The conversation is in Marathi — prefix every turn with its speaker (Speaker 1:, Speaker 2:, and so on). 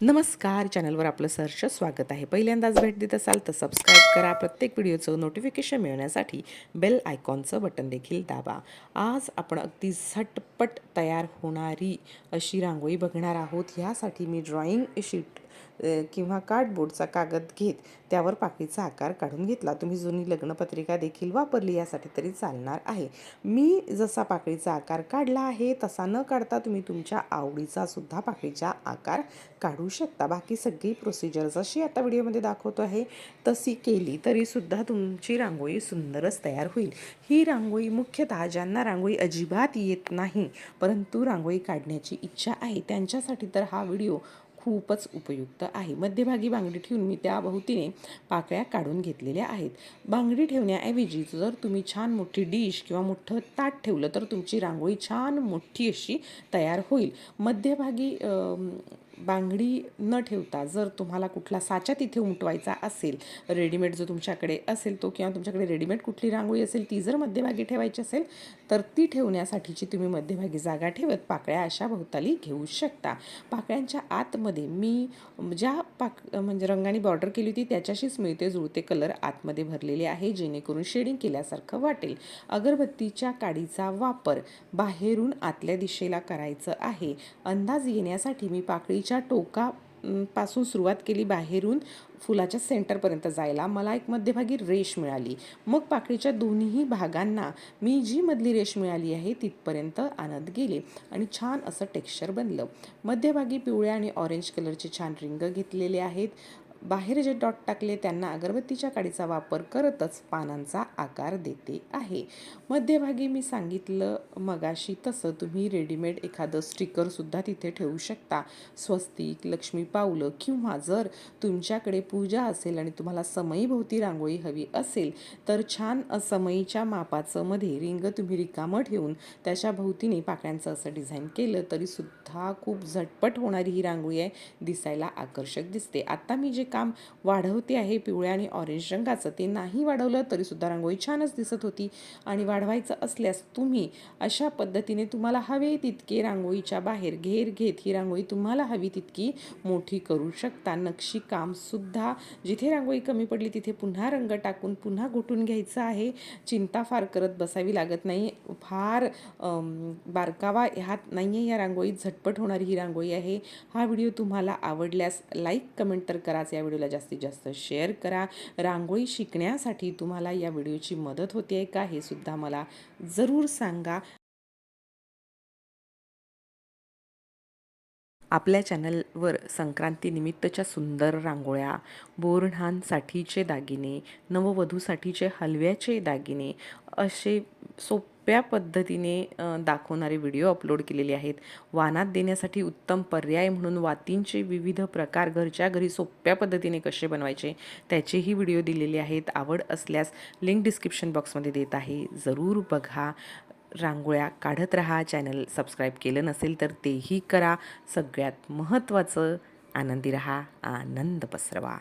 Speaker 1: नमस्कार चॅनलवर आपलं सहर्ष स्वागत आहे. पहिल्यांदाच भेट देत असाल तर सबस्क्राईब करा. प्रत्येक व्हिडिओचं नोटिफिकेशन मिळण्यासाठी बेल आयकॉनचं बटन देखील दाबा. आज आपण अगदी झटपट तयार होणारी अशी रांगोळी बघणार आहोत. ह्यासाठी मी ड्रॉइंग शीट किंवा कार्डबोर्डचा कागद घेत त्यावर पाकळीचा आकार काढून घेतला. तुम्ही जुनी लग्नपत्रिका देखील वापरली यासाठी तरी चालणार आहे. मी जसा पाकळीचा आकार काढला आहे तसा न काढता तुम्ही तुमच्या आवडीचा सुद्धा पाकळीचा आकार काढू शकता. बाकी सगळी प्रोसिजर जशी आता व्हिडिओमध्ये दाखवतो आहे. तशी केली तरीसुद्धा तुमची रांगोळी सुंदरच तयार होईल. ही रांगोळी मुख्यतः ज्यांना रांगोळी अजिबात येत नाही परंतु रांगोळी काढण्याची इच्छा आहे त्यांच्यासाठी तर हा व्हिडिओ खूपच उपयुक्त आहे. मध्यभागी बांगडी ठेवून मी त्या भोवतीने पाकळ्या काढून घेतलेल्या आहेत. बांगडी ठेवण्याऐवजी जर तुम्ही छान मोठी डिश किंवा मोठं ताट ठेवलं तर तुमची रांगोळी छान मोठी अशी तयार होईल. मध्यभागी बांगडी न ठेवता जर तुम्हाला कुठला साचा तिथे उमटवायचा असेल रेडीमेड जो तुमच्याकडे असेल तो किंवा तुमच्याकडे रेडीमेड कुठली रांगोळी असेल ती जर मध्यभागी ठेवायची असेल तर ती ठेवण्यासाठीची तुम्ही मध्यभागी जागा ठेवत पाकळ्या अशा भोवताली घेऊ शकता. पाकळ्यांच्या आतमध्ये मी ज्या पाक म्हणजे रंगाने बॉर्डर केली होती त्याच्याशीच मिळते जुळते कलर आतमध्ये भरलेले आहे जेणेकरून शेडिंग केल्यासारखं वाटेल. अगरबत्तीच्या काडीचा वापर बाहेरून आतल्या दिशेला करायचं आहे. अंदाज येण्यासाठी मी पाकळीच्या टोका पासून सुरुवात केली बाहेरून फुलाच्या सेंटरपर्यंत जायला. मला एक मध्यभागी रेष मिळाली. मग पाकळीच्या दोन्ही भागांना मी जी मधली रेष मिळाली आहे तिथपर्यंत आणत गेले आणि छान असं टेक्स्चर बनलं. मध्यभागी पिवळ्या आणि ऑरेंज कलरचे छान रिंग घेतलेले आहेत. बाहेर जे डॉट टाकले त्यांना अगरबत्तीच्या काडीचा वापर करतच पानांचा आकार देते आहे. मध्यभागी मी सांगितलं मगाशी तसं तुम्ही रेडीमेड एखादं स्टिकरसुद्धा तिथे ठेवू शकता. स्वस्तिक लक्ष्मी पावलं किंवा जर तुमच्याकडे पूजा असेल आणि तुम्हाला समईभोवती रांगोळी हवी असेल तर छान समईच्या मापाचं मध्ये रिंग तुम्ही रिकामं ठेवून त्याच्या भोवतीने पाकळ्यांचं असं डिझाईन केलं तरीसुद्धा खूप झटपट होणारी ही रांगोळी आहे दिसायला आकर्षक दिसते. आता मी जे काम वाढवते आहे पिवळ्या आणि ऑरेंज रंगाचं. ते नाही वाढवलं तरीसुद्धा रांगोळी छानच दिसत होती. आणि वाढवायचं असल्यास तुम्ही अशा पद्धतीने तुम्हाला हवे तितके रांगोळीच्या बाहेर घेर घेत ही रांगोळी तुम्हाला हवी तितकी मोठी करू शकता. नक्षी कामसुद्धा जिथे रांगोळी कमी पडली तिथे पुन्हा रंग टाकून पुन्हा गुठून घ्यायचं आहे. चिंता फार करत बसावी लागत नाही. फार बारकावा ह्यात नाही आहे या रांगोळीत. झटपट होणारी ही रांगोळी आहे. हा व्हिडिओ तुम्हाला आवडल्यास लाईक कमेंट तर कराच त्या व्हिडिओला जास्तीत जास्त शेअर करा. रांगोळी शिकण्यासाठी तुम्हाला या व्हिडिओची मदत होते आहे का हे सुद्धा मला जरूर सांगा. आपल्या चॅनलवर संक्रांतीनिमित्तच्या सुंदर रांगोळ्या बोरणांसाठीचे दागिने नववधूसाठीचे हलव्याचे दागिने असे सोप सोप्या पद्धतीने दाखवणारे व्हिडिओ अपलोड केलेले आहेत. वानात देण्यासाठी उत्तम पर्याय म्हणून वातींचे विविध प्रकार घरच्या घरी सोप्या पद्धतीने कसे बनवायचे त्याचेही व्हिडिओ दिलेले आहेत. आवड असल्यास लिंक डिस्क्रिप्शन बॉक्समध्ये देत आहे. जरूर बघा. रांगोळ्या काढत राहा. चॅनल सबस्क्राईब केलं नसेल तर तेही करा. सगळ्यात महत्त्वाचं आनंदी रहा. आनंद पसरवा.